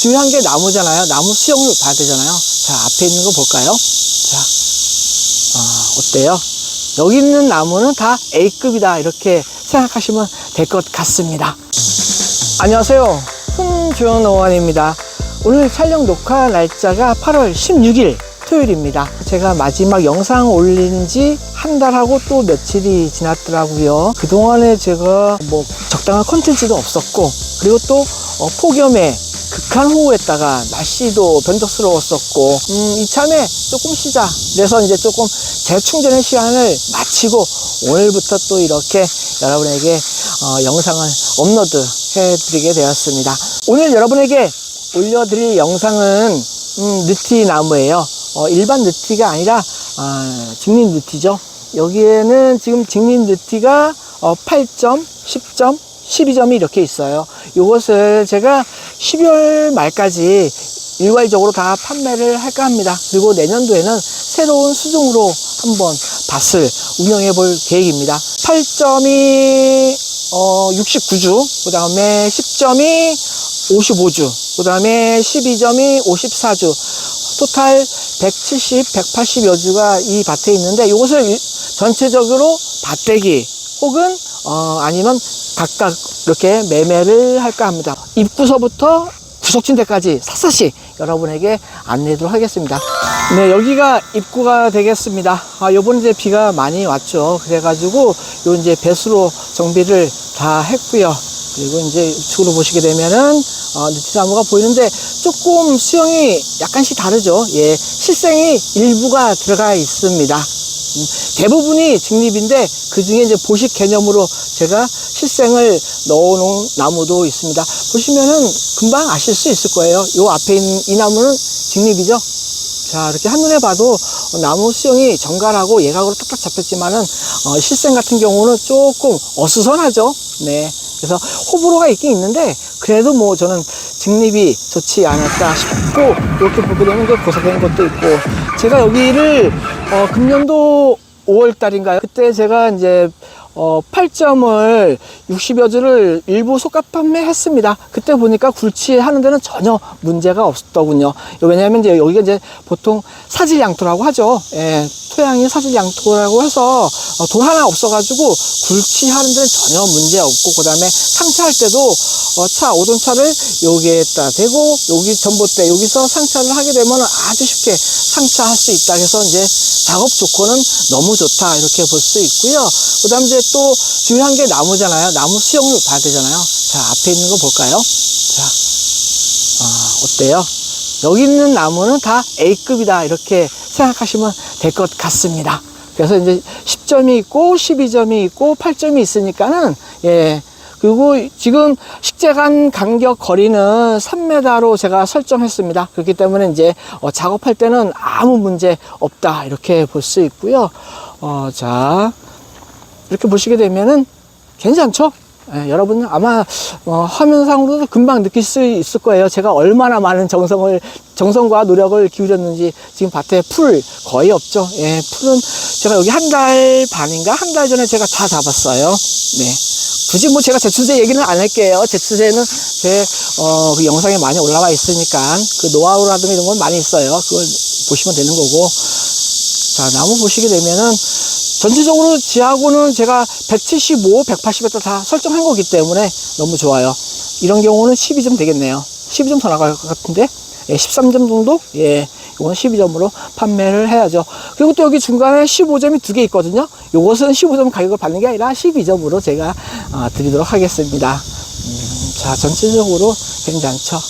중요한 게 나무잖아요. 나무 수영을 봐야 되잖아요. 자, 앞에 있는 거 볼까요? 자, 아, 어때요? 여기 있는 나무는 다 A급이다. 이렇게 생각하시면 될 것 같습니다. 안녕하세요. 훈조영 농원입니다. 오늘 촬영 녹화 날짜가 8월 16일 토요일입니다. 제가 마지막 영상 올린 지 한 달하고 또 며칠이 지났더라고요. 그동안에 제가 뭐 적당한 컨텐츠도 없었고, 그리고 또 어, 폭염에 극한 호우에다가 날씨도 변덕스러웠었고, 음, 이참에 조금 쉬자. 그래서 이제 조금 재충전의 시간을 마치고, 오늘부터 또 이렇게 여러분에게 어, 영상을 업로드 해드리게 되었습니다. 오늘 여러분에게 올려드릴 영상은 음, 느티 나무예요. 어, 일반 느티가 아니라 아, 직립 느티죠. 여기에는 지금 직립 느티가 어, 8점, 10점, 12점이 이렇게 있어요. 이것을 제가 12월 말까지 일괄적으로 다 판매를 할까 합니다. 그리고 내년도에는 새로운 수종으로 한번 밭을 운영해 볼 계획입니다. 8점이 어, 69주, 그 다음에 10점이 55주, 그 다음에 12점이 54주, 토탈 170, 180여 주가 이 밭에 있는데 이것을 일- 전체적으로 밭대기 혹은 어, 아니면 각각 이렇게 매매를 할까 합니다. 입구서부터 구석진 데까지 샅샅이 여러분에게 안내하도록 하겠습니다. 네, 여기가 입구가 되겠습니다. 아, 요번에 이제 비가 많이 왔죠. 그래가지고 요 이제 배수로 정비를 다 했고요. 그리고 이제 우측으로 보시게 되면은 어, 느티나무가 보이는데 조금 수영이 약간씩 다르죠. 예, 실생이 일부가 들어가 있습니다. 음, 대부분이 직립인데 그 중에 이제 보식 개념으로 제가 실생을 넣어놓은 나무도 있습니다. 보시면은 금방 아실 수 있을 거예요. 요 앞에 있는 이 나무는 직립이죠. 자, 이렇게 한눈에 봐도 어, 나무 수영이 정갈하고 예각으로 딱딱 잡혔지만은 어, 실생 같은 경우는 조금 어수선하죠. 네. 그래서 호불호가 있긴 있는데 그래도 뭐 저는 직립이 좋지 않을까 싶고 이렇게 보게 되면 그 고사된 것도 있고 제가 여기를 어, 금년도 5월 달인가요? 그때 제가 이제 어, 8점을 60여 주를 일부 속값 판매했습니다. 그때 보니까 굴치하는 데는 전혀 문제가 없었더군요. 왜냐하면 이제 여기가 이제 보통 사질 양토라고 하죠. 예, 토양이 사질 양토라고 해서 어, 돌 하나 없어가지고 굴치하는 데는 전혀 문제 없고 그 다음에 상차할 때도 어, 차 오존차를 여기에다 대고 여기 전봇대 여기서 상차를 하게 되면 아주 쉽게 상차할 수 있다 해서 이제 작업 조건은 너무 좋다 이렇게 볼 수 있고요. 그 다음 이제 또 중요한 게 나무잖아요. 나무 수영을 봐야 되잖아요. 자 앞에 있는 거 볼까요? 자 아, 어때요? 여기 있는 나무는 다 A급이다 이렇게 생각하시면 될 것 같습니다. 그래서 이제 10점이 있고 12점이 있고 8점이 있으니까는 예 그리고 지금 식재간 간격 거리는 3m로 제가 설정했습니다. 그렇기 때문에 이제 어, 작업할 때는 아무 문제 없다 이렇게 볼 수 있고요. 어, 자 이렇게 보시게 되면은 괜찮죠? 예, 여러분 아마 어, 화면상으로도 금방 느낄 수 있을 거예요. 제가 얼마나 많은 정성을 정성과 노력을 기울였는지 지금 밭에 풀 거의 없죠. 예, 풀은 제가 여기 한 달 반인가 한 달 전에 제가 다 잡았어요. 네. 굳이 뭐 제가 제추세 얘기는 안 할게요. 제추세는 제, 어, 그 영상에 많이 올라와 있으니까 그 노하우라든가 이런 건 많이 있어요. 그걸 보시면 되는 거고. 자, 나무 보시게 되면은 전체적으로 지하고는 제가 175, 180에다 다 설정한 거기 때문에 너무 좋아요. 이런 경우는 12점 되겠네요. 12점 더 나갈 것 같은데? 예, 13점 정도? 예, 이건 12점으로 판매를 해야죠. 그리고 또 여기 중간에 15점이 두 개 있거든요. 요것은 15점 가격을 받는 게 아니라 12점으로 제가 어, 드리도록 하겠습니다. 음, 자, 전체적으로 괜찮죠?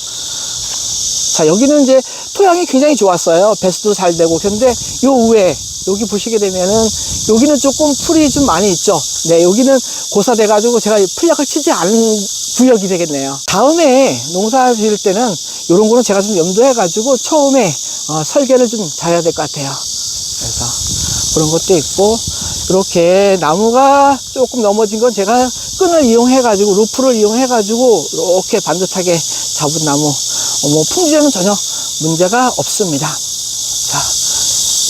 자, 여기는 이제 토양이 굉장히 좋았어요. 배수도 잘 되고. 근데 요 위에, 여기 보시게 되면은, 여기는 조금 풀이 좀 많이 있죠. 네, 여기는 고사돼 가지고 제가 풀약을 치지 않은 구역이 되겠네요. 다음에 농사 지을 때는 이런 거는 제가 좀 염두해 가지고 처음에 어, 설계를 좀 잘해야 될 것 같아요. 그래서 그런 것도 있고, 이렇게 나무가 조금 넘어진 건 제가 끈을 이용해 가지고, 루프를 이용해 가지고, 이렇게 반듯하게 잡은 나무. 어, 뭐 품질에는 전혀 문제가 없습니다. 자,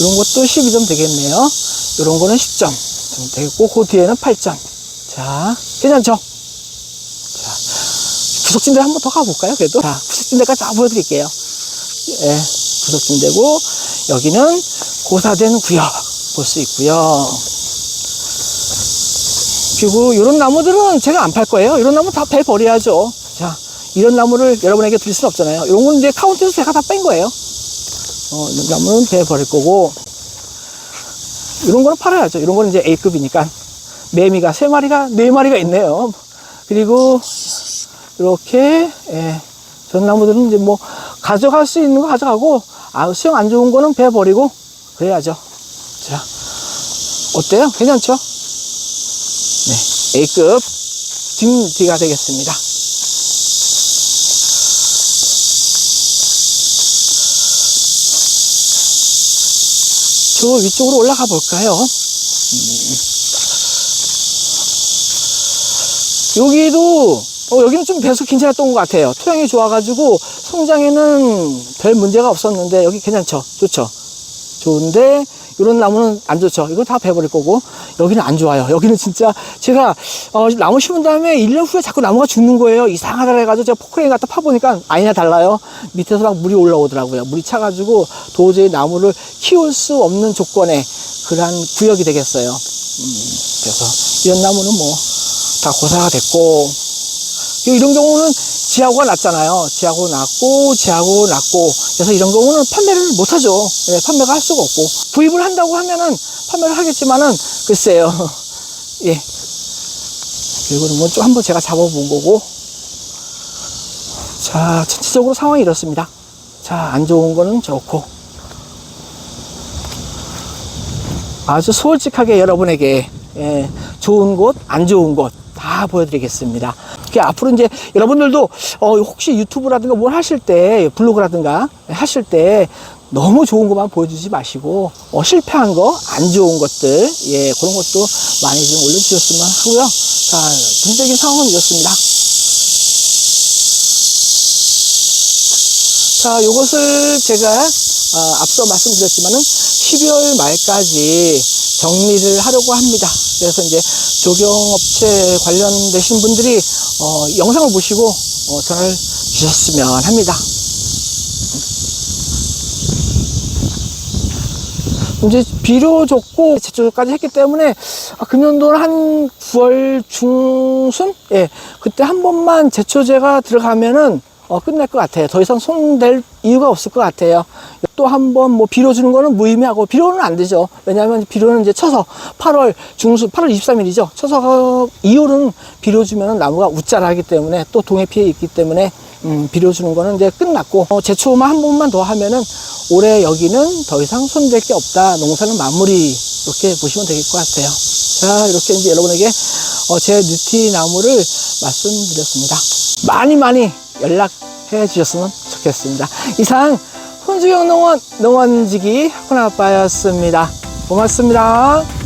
이런 것도 12점 되겠네요. 이런 거는 10점 되겠고, 그 뒤에는 8점. 자, 괜찮죠? 자, 구석진대 한 번 더 가볼까요? 그래도 자, 구석진대까지 다 보여드릴게요. 예, 구석진대고 여기는 고사된 구역 볼 수 있고요. 그리고 이런 나무들은 제가 안 팔 거예요. 이런 나무 다 배 버려야죠. 자, 이런 나무를 여러분에게 드릴 수는 없잖아요. 이런 건 이제 카운트에서 제가 다 뺀 거예요. 어, 나무는 배 버릴 거고, 이런 거는 팔아야죠. 이런 거는 이제 A급이니까. 매미가 세 마리가, 네 마리가 있네요. 그리고, 이렇게, 예, 전 나무들은 이제 뭐, 가져갈 수 있는 거 가져가고, 아, 수영 안 좋은 거는 배 버리고, 그래야죠. 자, 어때요? 괜찮죠? 네, A급 진디가 되겠습니다. 저 위쪽으로 올라가 볼까요? 음. 여기도 어, 여기는 좀 배수 괜찮았던 것 같아요. 토양이 좋아가지고 성장에는 별 문제가 없었는데 여기 괜찮죠? 좋죠? 좋은데 이런 나무는 안 좋죠. 이거 다 베버릴 거고 여기는 안 좋아요. 여기는 진짜 제가 어, 나무 심은 다음에 1년 후에 자꾸 나무가 죽는 거예요. 이상하다 해가지고 제가 포크레인 갖다 파보니까 아니나 달라요. 밑에서 막 물이 올라오더라고요. 물이 차가지고 도저히 나무를 키울 수 없는 조건의 그러한 구역이 되겠어요. 음, 그래서 이런 나무는 뭐 다 고사가 됐고 이런 경우는 지하고가 낮잖아요. 지하고 낮고, 지하고 낮고. 그래서 이런 경우는 판매를 못 하죠. 예, 판매가 할 수가 없고. 구입을 한다고 하면은 판매를 하겠지만은, 글쎄요. 예. 그리고는 뭐 좀 한번 제가 잡아본 거고. 자, 전체적으로 상황이 이렇습니다. 자, 안 좋은 거는 좋고. 아주 솔직하게 여러분에게, 예, 좋은 곳, 안 좋은 곳, 다 보여드리겠습니다. 그 앞으로 이제 여러분들도 어, 혹시 유튜브라든가 뭘 하실 때 블로그라든가 하실 때 너무 좋은 것만 보여주지 마시고 어, 실패한 거, 안 좋은 것들 예 그런 것도 많이 좀 올려주셨으면 하고요. 자 전체적인 상황은 이렇습니다. 자 요것을 제가 어, 앞서 말씀드렸지만은 12월 말까지 정리를 하려고 합니다. 그래서 이제 조경업체 관련되신 분들이 어, 영상을 보시고 어, 전화를 주셨으면 합니다. 이제 비료 줬고 제초까지 했기 때문에 아, 금년도는 한 9월 중순 예 그때 한 번만 제초제가 들어가면은 어, 끝날 것 같아요. 더 이상 손댈 이유가 없을 것 같아요. 또 한 번 뭐 비료 주는 거는 무의미하고 비료는 안 되죠. 왜냐하면 비료는 이제 쳐서 8월 중순 8월 23일이죠. 쳐서 이후로는 비료 주면 나무가 웃자라기 때문에 또 동해 피해 있기 때문에 음, 비료 주는 거는 이제 끝났고 어, 제초만 한 번만 더 하면은 올해 여기는 더 이상 손댈 게 없다. 농사는 마무리 이렇게 보시면 될 것 같아요. 자 이렇게 이제 여러분에게 어, 제 뉴티 나무를 말씀드렸습니다. 많이 많이 연락해 주셨으면 좋겠습니다. 이상 혼주경 농원 농원지기 훈아빠였습니다. 고맙습니다.